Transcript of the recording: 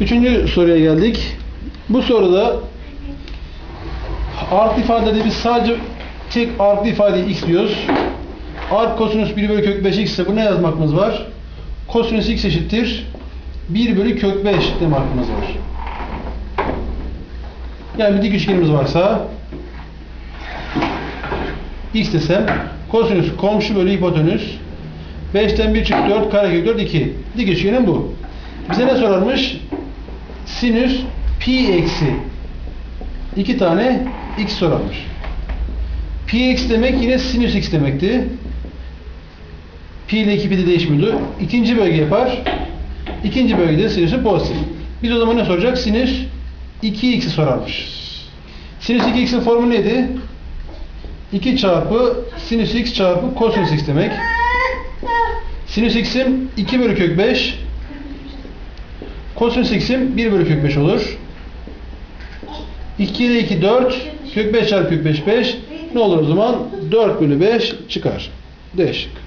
Üçüncü soruya geldik. Bu soruda artı ifadede biz sadece tek artı ifadeyi x diyoruz. Art kosinüs 1 bölü kök 5 x ise bu ne yazmakımız var? Kosinüs x eşittir 1 bölü kök 5 deme hakkımız var. Yani bir dik üçgenimiz varsa x desem kosinüs komşu bölü hipotenüs 5'ten 1 çıktı 4 karekök 4 2. Dik üçgenin bu. Bize ne sorarmış? Sinüs pi eksi 2 tane x sorarmış. Pi x demek yine sinüs x demekti. Pi ile 2 pi de değişmiyordu. İkinci bölge yapar. İkinci bölgede sinüsü pozitif. Biz o zaman ne soracak? Sinüs 2x'i sorarmış. Sinüs 2x'in formu neydi? 2 çarpı sinüs x çarpı kosinüs x demek. Sinüs x'im 2 bölü kök 5. Kosinüs x'im 1 bölü kök 5 olur. 2 ile 2 4. Kök 5 çarpı kök 5 5. Ne olur o zaman? 4 bölü 5 çıkar. D şıkkı.